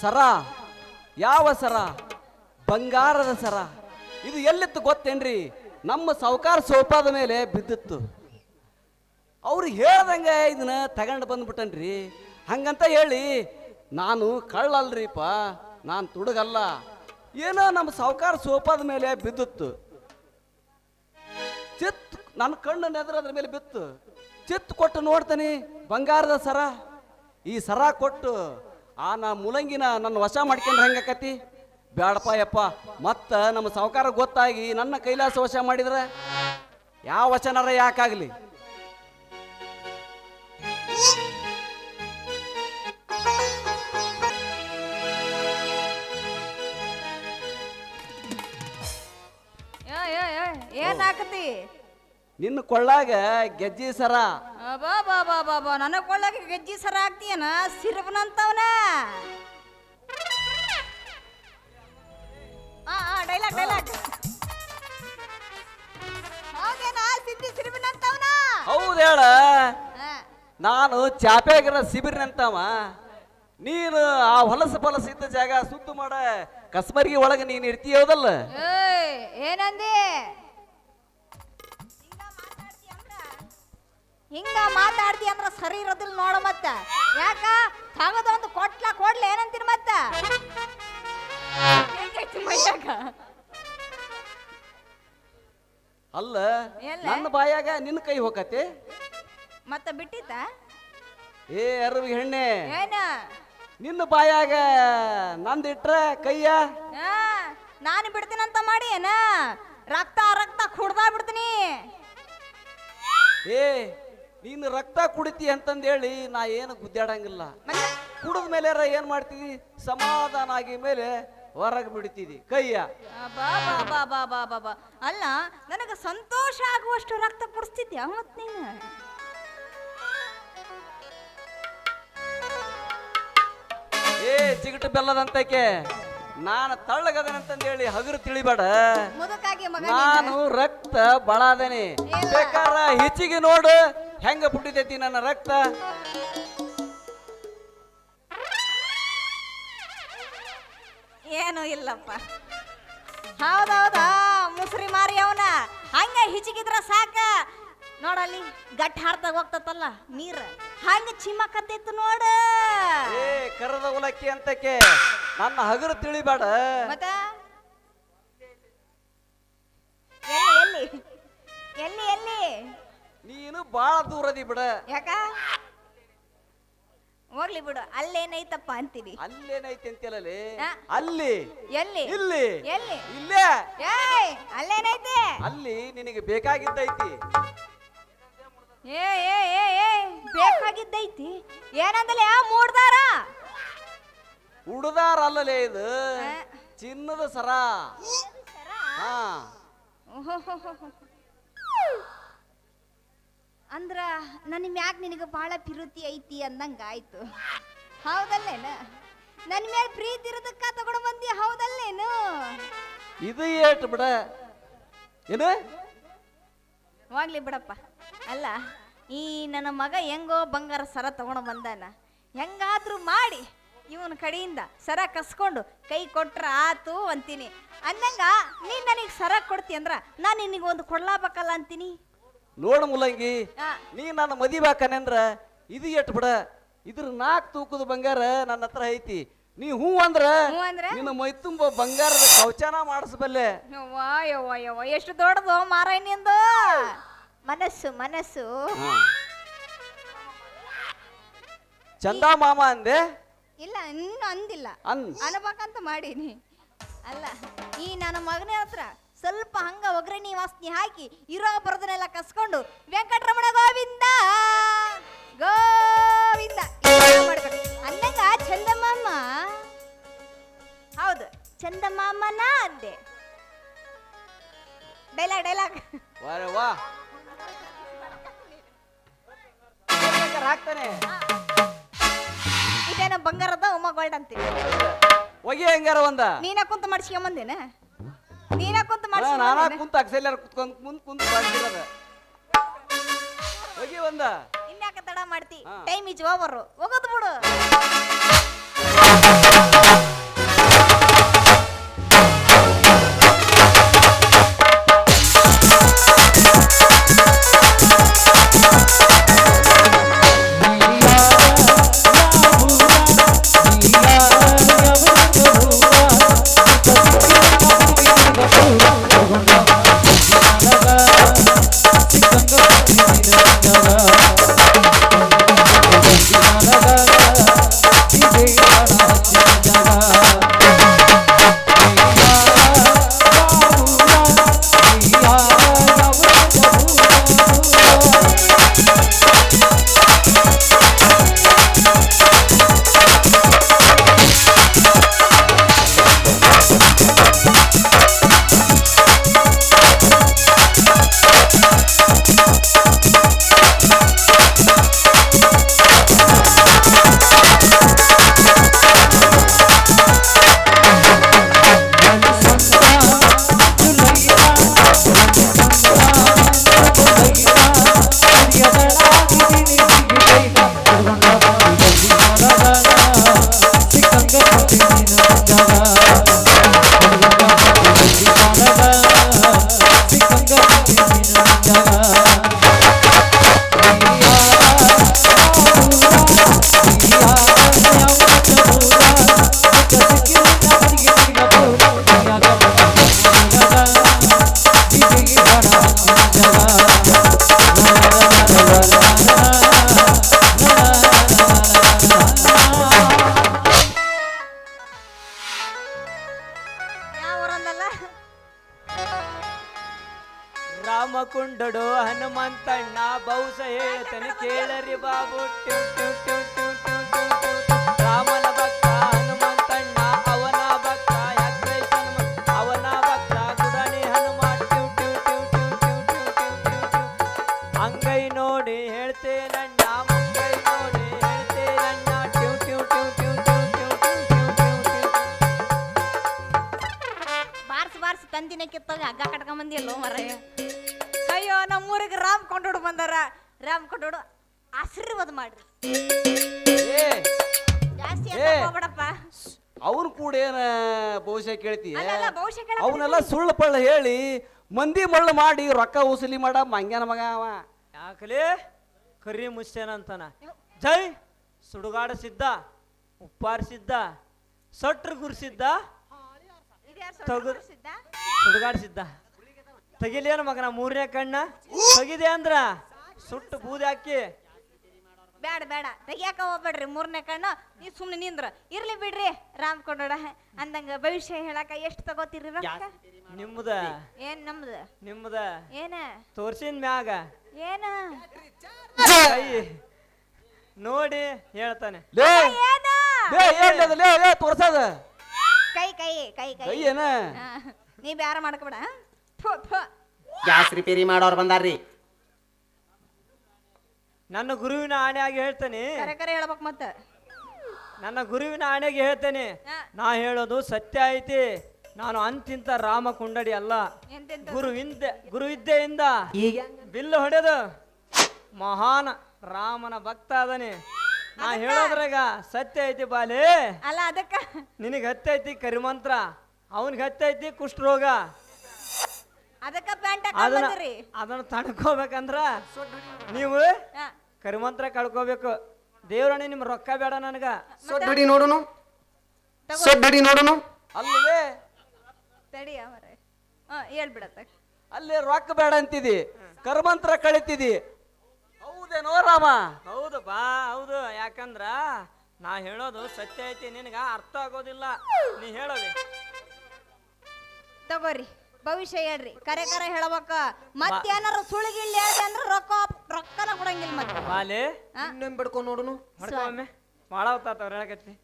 ಸರ? ಯಾವ ಸರ? ಬಂಗಾರದ ಸರ. ಇದು ಎಲ್ಲಿತ್ತು ಗೊತ್ತೇನ್ರಿ? ನಮ್ಮ ಸಾವುಕಾರ ಸೋಪಾದ ಮೇಲೆ ಬಿದ್ದಿತ್ತು. ಅವ್ರು ಹೇಳ್ದಂಗೆ ಇದನ್ನ ತಗೊಂಡು ಬಂದ್ಬಿಟ್ಟನ್ರಿ. ಹಂಗಂತ ಹೇಳಿ, ನಾನು ಕಳ್ಳಲ್ರಿಪ್ಪ, ನಾನು ತುಡುಗಲ್ಲ. ಏನೋ ನಮ್ಮ ಸಾವುಕಾರ ಸೋಪಾದ ಮೇಲೆ ಬಿದ್ದಿತ್ತು. ಚಿತ್ ನನ್ನ ಕಣ್ಣು ನೆದ್ರ ಅದ್ರ ಮೇಲೆ ಬಿತ್ತು. ಚಿತ್ ಕೊಟ್ಟು ನೋಡ್ತೇನೆ, ಬಂಗಾರದ ಸರ. ಈ ಸರ ಕೊಟ್ಟು ಆ ನಾ ಮೂಲಂಗಿನ ನನ್ನ ವಶ ಮಾಡ್ಕೊಂಡ್ರೆ ಹೆಂಗಾಕತಿ ಬ್ಯಾಡಪ್ಪ ಯಪ್ಪ ಮತ್ತೆ ನಮ್ಮ ಸಾವುಕಾರ ಗೊತ್ತಾಗಿ ನನ್ನ ಕೈಲಾಸ ವಶ ಮಾಡಿದ್ರೆ ಯಾವ ವಚನರ ಯಾಕಾಗ್ಲಿ ಏನಾಕತಿ ನಿನ್ನ ಕೊಳ್ಳಾಗ ಗೆಜ್ಜಿ ಸರ. ಬಾ ಬಾ ಬಾ ಬಾ ಬಾ ನನಗ್ ಕೊಳ್ಳಾಗ ಗೆಜ್ಜಿ ಸರ ಹಾಕ್ತೀಯನ ಸಿರಬನಂತವನ ಆ ಆ ಡೈಲಾಗ್ ಡೈಲಾಗ್ ಹೌದು ಹೇಳ. ನಾನು ಚಾಪ್ಯಾಗಿರೋ ಸಿಬಿರಿನಂತವ. ನೀನು ಆ ಹೊಲಸ ಪಲಸ ಇದ್ದ ಜಾಗ ಸುತ್ತು ಮಾಡ. ಕಸ್ಮರ್ಗಿ ಒಳಗೆ ನೀನು ಇರ್ತೀಯ ಹೌದಲ್ಲ ಏಯ್ ಏನಂದಿ? ಹಿಂಗ ಮಾತಾಡ್ತಿ ಅಂದ್ರ ಸರಿ ಇರೋದಿಲ್ಲ ನೋಡ ಮತ್ತ. ಯಾಕ? ತಗದೊಂದು ಕೊಟ್ಲ ಕೊಡ್ಲಿ ಏನಂತೀರಿ ಮತ್ತ? ಮೈಯಾಗ? ಅಲ್ಲ ಎಲ್ಲ? ನನ್ನ ಬಾಯಾಗ ನಿನ್ನ ಕೈ ಹೋಗತ್ತೆ ಮತ್ತ ಬಿಟ್ಟಿತ್ತ? ಏ ಅರವಿಗೆ ಹೆಣ್ಣೆ. ಏನ? ನಿನ್ನ ಬಾಯಾಗ ನಂದಿಟ್ರ ಕೈಯ? ಆ, ನಾನು ಬಿಡ್ತೀನಂತ ಮಾಡಿ ಏನ? ರಕ್ತ ರಕ್ತ ಕುಡ್ದಾ ಬಿಡ್ತೀನಿ. ಏ ನೀನು ರಕ್ತ ಕುಡಿತಿ ಅಂತಂದೇಳಿ ನಾ ಏನು ಗುದ್ದಾಡಂಗಿಲ್ಲ. ಕುಡಿದ ಮೇಲೆ ಏನ್ ಮಾಡ್ತೀವಿ ಸಮಾಧಾನ ಆಗಿ ಮೇಲೆ ಹೊರಗೆ ಬಿಡ್ತಿದಿ. ಕೈಯ. ಬಾ ಬಾ ಬಾ ಬಾ ಬಾ ಬಾ ಬಾ. ಅಲ್ಲ ನನಗೆ ಸಂತೋಷ ಆಗುವಷ್ಟು ರಕ್ತ ಕುಡಿಸ್ತಿದ್ಯಾ? ಮತ್ ನೀನು? ಏ ಚಿಗಟು ಬೆಲ್ಲದಂತಕ್ಕೆ ನಾನು ತಳ್ಳಗದನಂತಂದೇಳಿ ಹಗುರು ತಿಳಿಬೇಡ. ನಾನು ರಕ್ತ ಬಳಾದೇನೆ. ಬೇಕಾರ ಹೆಚ್ಚಿಗೆ ನೋಡು. ಹೆಂಗ ಬಿಟ್ಟಿದೈತಿ ನನ್ನ ರಕ್ತ? ಏನು ಇಲ್ಲಪ್ಪ. ಹೌದೌದಾ ಮುಸ್ರಿ ಮಾರಿ ಅವನ ಹಂಗ ಹಿಚಿಗಿದ್ರ ಸಾಕ? ನೋಡಲ್ಲಿ ಗಟ್ಟಿ ಹಾರ್ದಾಗ ಹೋಗ್ತತ್ತಲ್ಲ ನೀರ್. ಹಂಗ ಚಿಮ್ಮಕತ್ತಿತ್ತು ನೋಡ. ಏ ಕರದ ಉಲಕ್ಕಿ ಅಂತಕ್ಕೆ. ನನ್ನ ಹಗರು ತಿಳಿಬೇಡ. ಮತ್ತ? ಎಲ್ಲಿ ಎಲ್ಲಿ? ಎಲ್ಲಿ ಎಲ್ಲಿ? ಬಾಳ ದೂರದಿ ಬಿಡ. ಯಾಕ? ಹೋಗ್ಲಿ ಬಿಡು ಅಲ್ಲೇನೈತಪ್ಪ ಅಂತೀವಿ. ಅಲ್ಲೇನೈತಿ ಅಂತಿಲ್ಲಲೇ ಆ. ಅಲ್ಲಿ. ಎಲ್ಲಿ? ಇಲ್ಲಿ. ಎಲ್ಲಿ? ಇಲ್ಲೇ. ಏಯ್ ಅಲ್ಲೇನೈತೆ? ಅಲ್ಲಿ ನಿನಗೆ ಬೇಕಾಗಿದ್ದೈತಿ. ಏ ಏ ಏ ಏ ಬೇಕಾಗಿದ್ದೈತಿ. ಏನಂದಲೆ ಯಾವ ಮೂಡ್ದಾರ? ಉಡದಾರ ಅಲ್ಲಲೇ ಇದು. ಚಿನ್ನದ ಸರ. ಹಾ. ಅಂದ್ರ ನನ್ನ ಮ್ಯಾಗ ನಿನಗೆ ಬಹಳ ಪ್ರೀತಿ ಐತಿ ಅಂದಂಗ ಆಯ್ತು ಹೌದಲ್ಲೇನ? ನನ್ನ ಮೇಲೆ ಪ್ರೀತಿ ಇರೋದಕ್ಕ ತಗೊಂಡು ಬಂದಿ ಹೌದಲ್ಲೇನು? ಇದು ಏಟ್ ಬಿಡ. ಏನು? ಹೋಗ್ಲಿ ಬಿಡಪ್ಪ. ಅಲ್ಲ ಈ ನನ್ನ ಮಗ ಹೆಂಗೋ ಬಂಗಾರ ಸರ ತಗೊಂಡು ಬಂದಾನ. ಹೆಂಗಾದ್ರೂ ಮಾಡಿ ಇವನ ಕಡೆಯಿಂದ ಸರ ಕಸ್ಕೊಂಡು ಕೈ ಕೊಟ್ರ ಆತು ಅಂತೀನಿ. ಅಂದಂಗ ನೀನ್ ನನಗೆ ಸರ ಕೊಡ್ತಿ ಅಂದ್ರ ನಾನು ನಿನಗೆ ಒಂದು ಕೊಡ್ಲಾಬೇಕಲ್ಲ ಅಂತೀನಿ. ನೋಡು ಮುಲಂಗಿ ನೀ ನನ್ನ ಮದಿಬೇಕನೆಂದ್ರ ಇದು ಎಟ್ ಬಿಡ? ಇದ್ರ ನಾಲ್ಕು ತೂಕದ ಬಂಗಾರ ನನ್ನ ಹತ್ರ ಐತಿ. ನೀ ಹೂ ಅಂದ್ರ? ನಿನ್ನ ಮೈ ತುಂಬ ಬಂಗಾರದ ಕವಚನ ಮಾಡಿಸಬಲ್ಲೆ. ಎಷ್ಟು ದೊಡ್ಡದು ಮಾರಾಯಣಿಂದು ಮನಸ್ಸು ಮನಸ್ಸು. ಚಂದ ಮಾಮ ಅಂದೆ? ಇಲ್ಲ ಇನ್ನು ಅಂದಿಲ್ಲ. ಅನ್ ಅನ್ಬೇಕಂತ ಮಾಡೀನಿ. ಅಲ್ಲ ಈ ನನ್ನ ಮಗನ ಹತ್ರ ಸ್ವಲ್ಪ ಹಂಗ ಒಗ್ಗರಣೆ ವಾಸ್ನಿ ಹಾಕಿ ಇರೋ ಬರೋದನ್ನೆಲ್ಲ ಕಸ್ಕೊಂಡು ವೆಂಕಟರಮಣ ಗೋವಿಂದ ಗೋವಿಂದ. ಮಾಡ್ಬೇಕು. ಅಂದಂಗ ಚಂದಮಾಮ. ಹೌದು ಚಂದಮಾಮನ ಅಂದೆ. ಡೈಲಾಗ್ ಡೈಲಾಗ್ ಹಾಕ್ತಾನೆ. ಇದೇನೋ ಬಂಗಾರದ ಉಮ್ಮ ಗೋಲ್ಡ್ ಅಂತೀನಿ ಹೋಗಿ ಹೆಂಗಾರ ಒಂದ. ನೀನ ಕುಂತ ಮಾಡಿಸ್ಕೊಂಬಂದೇನ ನೀನ ಕುಂತ ನಾನಾ ಮಾಡಿಸ್ಕೊಂಬಂದೇನ ಕುಂತ ಅಕ್ಸೆಲ್ಲರ್ ಕುತ್ಕೊಂಡ್ ಮುಂದ್ ಕುಂತ ಬರ್ತಿರೋದ ಹೊಗೆ ಒಂದ. ಇನ್ಯಾಕ ತಡ ಮಾಡ್ತಿ? ಹಾ. ಟೈಮ್ ಇಸ್ ಓವರ್ ಹೋಗೋದು ಬಿಡು. ರಾಮಕುಂಡಡೋ ಹನುಮಂತಣ್ಣ ಬೌಸ ಹೇಳ್ತನ ಕೇಳರಿ ಬಾಬು. ಟ್ಯೂ ಟ್ಯೂ ಟ್ಯೂ ಬಂದಿಲ್ಲ ಮರಯ್ಯ ಅಯ್ಯೋ ನಮ್ಮೂರಿಗೆ ರಾಮ್ ಕೊಂಡೋಡು ಬಂದಾರ. ರಾಮ್ ಕೊಂಡೋಡು ಆಶೀರ್ವಾದ ಮಾಡ್ರಿ. ಏ ಜಾಸ್ತಿ ಅಂತ ಹೋಗ್ಬೇಡಪ್ಪ. ಅವನು ಕೂಡ ಏನ ಬಹುಶಃ ಕೇಳ್ತಿ ಕೇಳಕ್ ಅವನ್ನೆಲ್ಲ ಸುಳ್ಳು ಪಳ್ಳ ಹೇಳಿ ಮಂದಿ ಮಳ್ಳು ಮಾಡಿ ರೊಕ್ಕ ಉಸಲಿ ಮಾಡ ಮಂಗ್ಯಾನ ಮಗ ಅವ. ಯಾಕಲೇ? ಕರಿ ಅಂತನ. ಜೈ ಸುಡುಗಾಡ ಸಿದ್ಧ ಉಪ್ಪಾರ ಸಿದ್ಧ ಸಟ್ರ ಗುರ್ಸಿದ್ದ ಇದ್ಯಾರ್ ಸಿದ್ಧ? ಸುಡುಗಾಡ ಸಿದ್ಧ ತೆಗಿಲೇನು ಮಗನ ಮೂರನೇ ಕಣ್ಣ. ತಗಿದೆ ಅಂದ್ರ ಸುಟ್ಟು ಬೂದಿ ಹಾಕಿ. ಬೇಡ ಬೇಡ. ತೆಗಿಯಾಕ ಹೋಗ್ಬೇಡ್ರಿ ಮೂರನೇ ಕಣ್ಣು. ನೀ ಸುಮ್ಮನೆ ನಿಂದ್ರ. ಇರ್ಲಿ ಬಿಡ್ರಿ ರಾಮ್ ಕೊಂಡೋಡ. ಅಂದಂಗ ಭವಿಷ್ಯ ಹೇಳಾಕ ಎಷ್ಟು ತಗೋತೀರಿ ರೊಕ್ಕ? ಏನು ಏನ್ ನಮ್ದ? ನಿಮ್ದ? ಏನ? ತೋರ್ಸಿನ ಮ್ಯಾಗ? ಏನ? ಕೈ ನೋಡಿ ಹೇಳ್ತಾನೆ. ಲೇ ಏನ ಲೇ ಏನ್? ಲೇ ಲೇ ತೋರ್ಸದ. ಕೈ ಕೈ ಕೈ ಕೈ. ಏನ? ನೀ ಬ್ಯಾರ ಮಾಡ್ಕೊಬೇಡ ಥು, ಥು. ಗ್ಯಾಸ್ ರಿಪೇರಿ ಮಾಡೋರು ಬಂದಾರ್ರಿ. ನನ್ನ ಗುರುವಿನ ಆಣೆಯಾಗಿ ಹೇಳ್ತೇನೆ. ಕರೆ ಕರೆ ಹೇಳ್ಬೇಕು ಮತ್ತ. ನನ್ನ ಗುರುವಿನ ಆಣೆಗೆ ಹೇಳ್ತೇನೆ. ನಾ ಹೇಳೋದು ಸತ್ಯ ಐತಿ. ನಾನು ಅಂತಿಂತ ರಾಮ ಕುಂಡಡಿ ಅಲ್ಲ. ಎಂತೆಂತ? ಗುರು ಹಿಂದೆ ಗುರು ವಿದ್ಯೆಯಿಂದ ಬಿಲ್ಲು ಹೊಡೆದು ಮಹಾನ್ ರಾಮನ ಭಕ್ತ ಅದನಿ. ನಾ ಹೇಳೋದ್ರಾಗ ಸತ್ಯ ಐತಿ ಬಾಲೆ. ಅಲ್ಲ ಅದಕ್ಕ. ನಿನಗೆ ಹತ್ತೈತಿ ಕರಿಮಂತ್ರ. ಅವನಿಗೆ ಹತ್ತೈತಿ ಕುಷ್ಠರೋಗ. ಅದಕ್ಕ ಪ್ಯಾಂಟ್ ಅದನ್ನ ಹಾಕೊಂಡ್ರಿ ಅದನ್ನ ತಡ್ಕೋಬೇಕಂದ್ರ ನೀವು ಕರಿಮಂತ್ರ ಕಳ್ಕೋಬೇಕು. ದೇವ್ರಣ್ಣ ನಿಮ್ ರೊಕ್ಕ ಬೇಡ ನನಗ. ಸೊಡ್ಡಡಿ ನೋಡುನು? ಸೊಡ್ಡಡಿ ನೋಡುನು? ಅಲ್ಲವೇ ತಡಿ ಅವರ. ಹಾ ಹೇಳ್ಬಿಡತ್ತ. ಅಲ್ಲಿ ರೊಕ್ಕ ಬೇಡ ಅಂತಿದಿ. ಕರ್ಮಂತ್ರ ಕಳಿತಿದಿ. ಹೌದೇನೋ ರಾಮ? ಹೌದು ಬಾ ಹೌದು. ಯಾಕಂದ್ರ ನಾ ಹೇಳೋದು ಸತ್ಯ ಐತಿ ನಿನಗ ಅರ್ಥ ಆಗೋದಿಲ್ಲ. ನೀ ಹೇಳೋದಿ ತಗೋರಿ. ಭವಿಷ್ಯ ಹೇಳ್ರಿ. ಕರೆ ಕರೆ ಹೇಳಬೇಕ. ಮತ್ತೇನಾರ ಸುಳಿಗಿಳ್ಳಿ ಹೇಳ್ದೆ ಅಂದ್ರ ರೊಕ್ಕ ರೊಕ್ಕನ ಕೊಡಂಗಿಲ್ಲ ಮತ್ತೆ. ಬಾಲೆ ಇನ್ನೊಮ್ಮೆ ಬಿಡ್ಕೊಂಡ್ ನೋಡುನು? ಹೊಡ್ಕೊಮ್ಮೆ ಭಾಳ ಹೊತ್ತಾತವ್ರ ಹೇಳಕತ್ತಿ.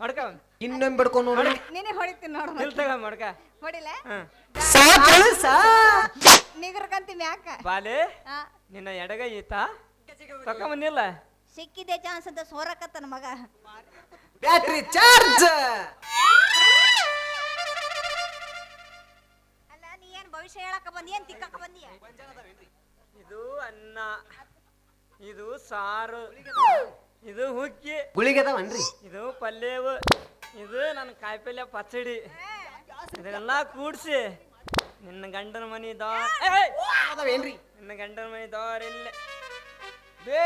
ಹೊಡ್ಕ ಇನ್ನೊಮ್ಮೆ ಬಿಡ್ಕೊಂಡ್ ನೋಡು ನೀನೇ ಹೊಡಿತೀನಿ ನೋಡು ನಿಲ್ ತಗ ಹೊಡಿಲ? ಸಾಕು ಸಾ. ನಿಗರ್ಕಂತಿ ಮ್ಯಾಕ ಬಾಲೆ ಆ, ನಿನ್ನ ಎಡಗ ಈತ. ತಕೊಂಬಂದಿಲ್ಲ? ಸಿಕ್ಕಿದೆ ಚಾನ್ಸ್ ಅಂತ ಸೋರಕತ್ತನ ಮಗ. ಬ್ಯಾಟ್ರಿ ಚಾರ್ಜ್ ತಿಕ್ಕಾಕ ಬಂದಿ ಏನ್ ತಿಕ್ಕಾಕ ಬಂದಿ ಇದು ಅನ್ನ ಇದು ಸಾರು ಇದು ಹುಕ್ಕಿ ಗುಳಿಗೆದವನ್ರಿ ಇದು ಪಲ್ಯವು ಇದು ನನ್ನ ಕಾಯಿಪಲ್ಯ ಪಚಡಿ ಇದೆಲ್ಲಾ ಕೂಡ್ಸಿ ನಿನ್ನ ಗಂಡನ ಮನಿ ದಾರೇನ್ರಿ ನಿನ್ನ ಗಂಡನ ಮನಿ ದಾರಿಲ್ಲ ಬೇ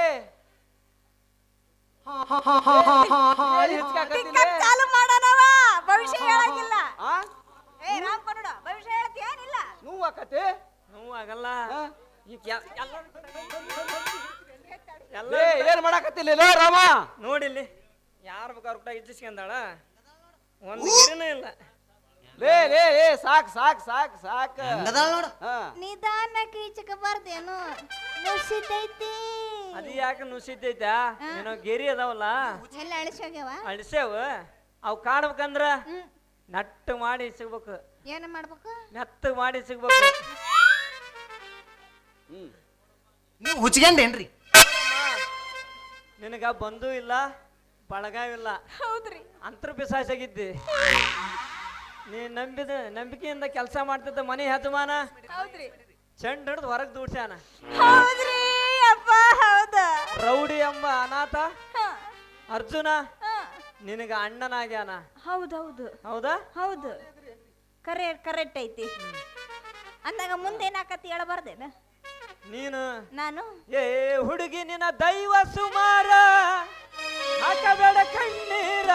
ಭವಿಷ್ಯ ಹೇಳಂಗಿಲ್ಲ ಆಗಲ್ಲ? ಎಲ್ಲ ಏನ್ ಮಾಡಾಕತ್ತಿಲ್ಲ ಲೇ ರಾಮ! ನೋಡಿಲ್ಲಿ. ಯಾರು ಬೇಕಾದ್ರು ಕೂಡ ಇಚ್ಚಿಸ್ಕೊಂಡಾಳ ಒಂದು ಗೆರಿನೂ ಇಲ್ಲ. ಲೇ ಲೇ ಏ ಸಾಕ್ ಸಾಕ್ ಸಾಕ್ ಸಾಕ್. ಹಂಗದಾಳ ನೋಡು. ಹಾ. ನಿಧಾನ ಕೀಚಕ ಬರ್ದೇನು? ನುಸಿತೈತಿ. ಅದು ಯಾಕೆ ನುಸಿತೈತಾ? ಏನೋ ಗೆರಿ ಅದಾವಲ್ಲ? ಎಲ್ಲ ಅಳಿಸೋಗ್ಯವ ಅಳಿಸೇವು ಅವು ಕಾಡ್ಬೇಕಂದ್ರ ನಟ್ಟು ಮಾಡಿ ಸಿಗ್ಬೇಕು ಏನು ಮಾಡ್ಬೇಕು? ನೆತ್ತ ಮಾಡಿ ಸಿಗ್ಬೇಕು ನೀವು ಹುಚ್ಕೊಂಡೇನ್ರಿ? ನಿನಗ ಬಂದೂ ಇಲ್ಲ ಬಳಗಾವಿಲ್ಲ ಹೌದ್ರಿ. ಅಂತರ ಬಿಸಾಸಾಗಿದ್ದೆ. ನೀ ನಂಬಿದ ನಂಬಿಕೆಯಿಂದ ಕೆಲಸ ಮಾಡ್ತಿದ್ದ ಮನೆ ಹತಮಾನ ಹೌದ್ರಿ. ಚಂಡ ಹಿಡ್ದು ಹೊರಗೆ ದೂಡ್ಸ್ಯಾನ? ಹೌದ್ರಿ ಅಪ್ಪ ಹೌದ. ರೌಡಿ ಎಂಬ ಅನಾಥ? ಹ, ಅರ್ಜುನ? ಹ. ನಿನಗ ಅಣ್ಣನಾಗ್ಯಾನ? ಹೌದೌದು. ಹೌದಾ? ಹೌದು. ಕರೆ ಕರೆಕ್ಟ್ ಐತಿ. ಅಂದಾಗ ಮುಂದೆ ಏನಾಕತಿ ಹೇಳಬಾರ್ದೇನ? ನೀನು? ನಾನು? ಏ ಹುಡುಗಿ ನಿನ್ನ ದೈವ ಸುಮಾರ. ಹಾಕಬೇಡ ಕಣ್ಣೀರ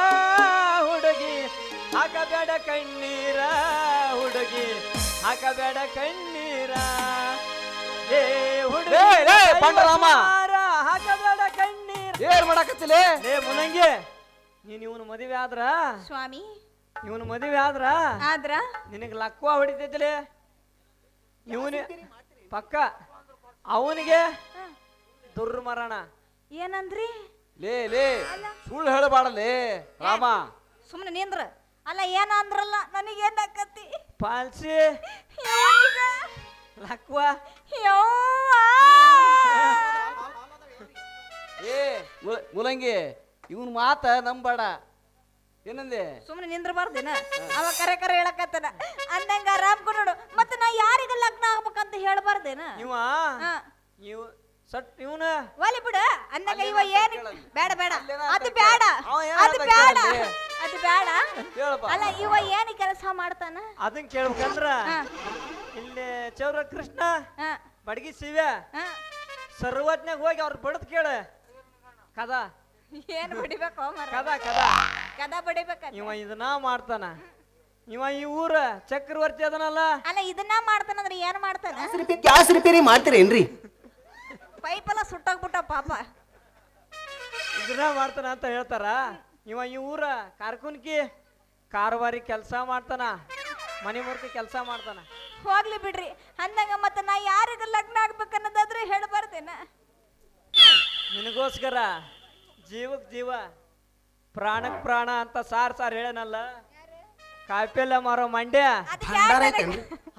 ಹುಡುಗಿ. ಹಾಕಬೇಡ ಕಣ್ಣೀರ ಹುಡುಗಿ. ಹಾಕಬೇಡ ಕಣ್ಣೀರ. ಏ ಹುಡುಗಿ ಲೇ, ಲೇ, ದೈವ ಪಂಡರಾಮ. ಸುಮಾರ, ಹಾಕಬೇಡ ಕಣ್ಣೀರ. ಏನ್ ಮಾಡಕತ್ತಿಲ್ಲ ಏ ಮುನಂಗಿ ನೀನ್ ಇವನು ಮದುವೆ ಆದ್ರ? ಸ್ವಾಮಿ. ಇವನು ಮದುವೆ ಆದ್ರ? ಆದ್ರ? ನಿನಗೆ ಲಕ್ವ ಹೊಡಿತೈತಿಲೆ? ಇವನೇ ಪಕ್ಕ. ಅವನಿಗೆ ದುರ್ಮರಣ. ಏನಂದ್ರಿ? ಲೇ ಲೇ ಸುಳ್ಳು ಹೇಳಬಾಡಲೇ ರಾಮ. ಸುಮ್ಮನೆ ನಿಂದ್ರ. ಅಲ್ಲ ಏನಂದ್ರಲ್ಲ? ನನಗೆ ಏನಾಕತಿ ಆಕತಿ ಪಾಲ್ಸಿ ಲಕ್ವಾ. ಏ ಮುಲ- ಮುಲಂಗಿ ಇವನ್ ಮಾತ ನಂಬಾಡ ಏನಂದೆ? ಸುಮ್ಮನೆ ನಿಂದ್ರಬಾರ್ದೇನ? ಅವ ಕರೆ ಕರೆ ಹೇಳಕತ್ತನ. ಅಂದಂಗ ಆರಾಮ್ ನೋಡು. ಮತ್ತೆ ಯಾರಿಗ ಲಗ್ನ ಆಗ್ಬೇಕಂತ ಹೇಳ್ಬಾರ್ದೇನ? ಇವ ಹಾ. ಇವ್ ಸಟ್ ಇವನ? ಒಲಿ ಬಿಡು. ಅಂದಂಗ ಇವ ಏನ್ ಬೇಡ ಬೇಡ. ಅಲ್ಲೇನ ಅದು ಬೇಡ ಅವ ಏನ್ ಅದು ಬೇಡ ಕೇಳಲ್ಲಿ. ಅದು ಬೇಡ ಹೇಳಪ್ಪ. ಅಲ್ಲ ಇವ ಏನ್ ಕೆಲಸ ಮಾಡ್ತಾನ? ಅದನ್ ಕೇಳ್ಬೇಕಂದ್ರ ಹಾ. ಇಲ್ಲಿ ಚೌರ ಕೃಷ್ಣ ಹಾ, ಬಡಗಿ ಶಿವ್ಯ ಹಾ. ಸರ್ವಜ್ಞಾಗ ಹೋಗಿ ಅವ್ರ ಬಡದ್ ಕೇಳ. ಕದ. ಏನ್ ಬಡಿಬೇಕು ಮರ? ಕದ ಕದ. ಕದ ಬಡಿಬೇಕ ಇವ ಇದನ್ನ ಮಾಡ್ತಾನ. ಇವ ಈ ಊರ ಚಕ್ರವರ್ತಿ ಅದನಲ್ಲ? ಅಲ್ಲ ಇದನ್ನ ಮಾಡ್ತಾನಂದ್ರೆ ಏನ್ ಮಾಡ್ತಾನ? Gas repair ಮಾಡ್ತೀರೇನ್ರಿ? ಪೈಪ್ ಎಲ್ಲ ಸುಟ್ಟೋಗ್ಬಿಟ್ಟ ಪಾಪ. ಇದನ್ನ ಮಾಡ್ತಾನ ಅಂತ ಹೇಳ್ತಾರ. ಇವ ಈ ಊರ ಕಾರ್ಕುನ್ಕಿ ಕಾರವಾರಿ ಕೆಲಸ ಮಾಡ್ತಾನ ಮನೆ ಮೂರ್ತಿ ಕೆಲಸ ಮಾಡ್ತಾನ. ಹೋಗ್ಲಿ ಬಿಡ್ರಿ. ಅಂದಂಗ ಮತ್ತ ನಾ ಯಾರಿಗ ಲಗ್ನ ಆಗ್ಬೇಕನ್ನೋದಾದ್ರೆ ಹೇಳ್ಬಾರ್ದೇನ? ನಿನಗೋಸ್ಕರ ಜೀವಕ್ ಜೀವ ಪ್ರಾಣಕ್ ಪ್ರಾಣ ಅಂತ ಸಾರ್ ಸಾರ್ ಹೇಳನಲ್ಲ? ಕಾಯಿಪಲ್ಯ ಮಾರೋ ಮಂಡ್ಯ.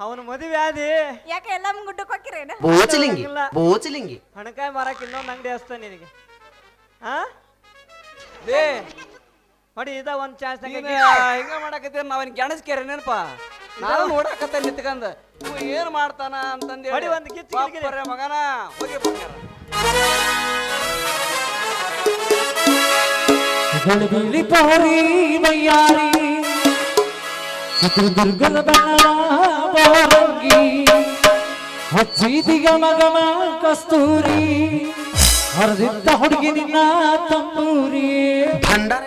ಅವನ ಮದುವೆ ಆದಿ. ಯಾಕೆ ಎಲ್ಲ ಗುಡ್ಡಕ್ಕೆ ಹೋಗಿರೇನ ಬೋಚಲಿಂಗಿ ಬೋಚಲಿಂಗಿ ಹಣಕಾಯಿ ಮಾರಕ್ ಇನ್ನೊಂದು ಅಂಗಡಿ ಹಚ್ತಾನೆ ನಿನಗೆ. ಹಾ? ನೋಡಿ ಇದ ಒಂದ್ ಚಾನ್ಸ್ ಹಿಂಗ ಮಾಡಕತ್ತೀರ ಗೆಣಸ್ ಗೆಣಸ್ಕೇರಿ ನೆನಪ? ನಾನು ನೋಡಕತ್ತ ನಿಂತ್ಕಂದ. ಇವ ಏನ್ ಮಾಡ್ತಾನ ಅಂತಂದು ಹೇಳಿ ಒಂದ್. ಬಾಪ್ಪರೆ ಮಗನ ಹೋಗಿ ಬಂಗಾರ ಬೆಳಗಿಲಿ ಪೌರಿ ಮಯ್ಯಾರಿ ಚಿತ್ರದುರ್ಗದ ಬಣ್ಣದ ಬಾರಂಗಿ ಹಚ್ಚಿದಿಗ ಮಗನ ಕಸ್ತೂರಿ ಹರಿದಿದ್ದ ಹುಡುಗಿ ನಿನ್ನ ತಂಬೂರಿ ಭಂಡಾರ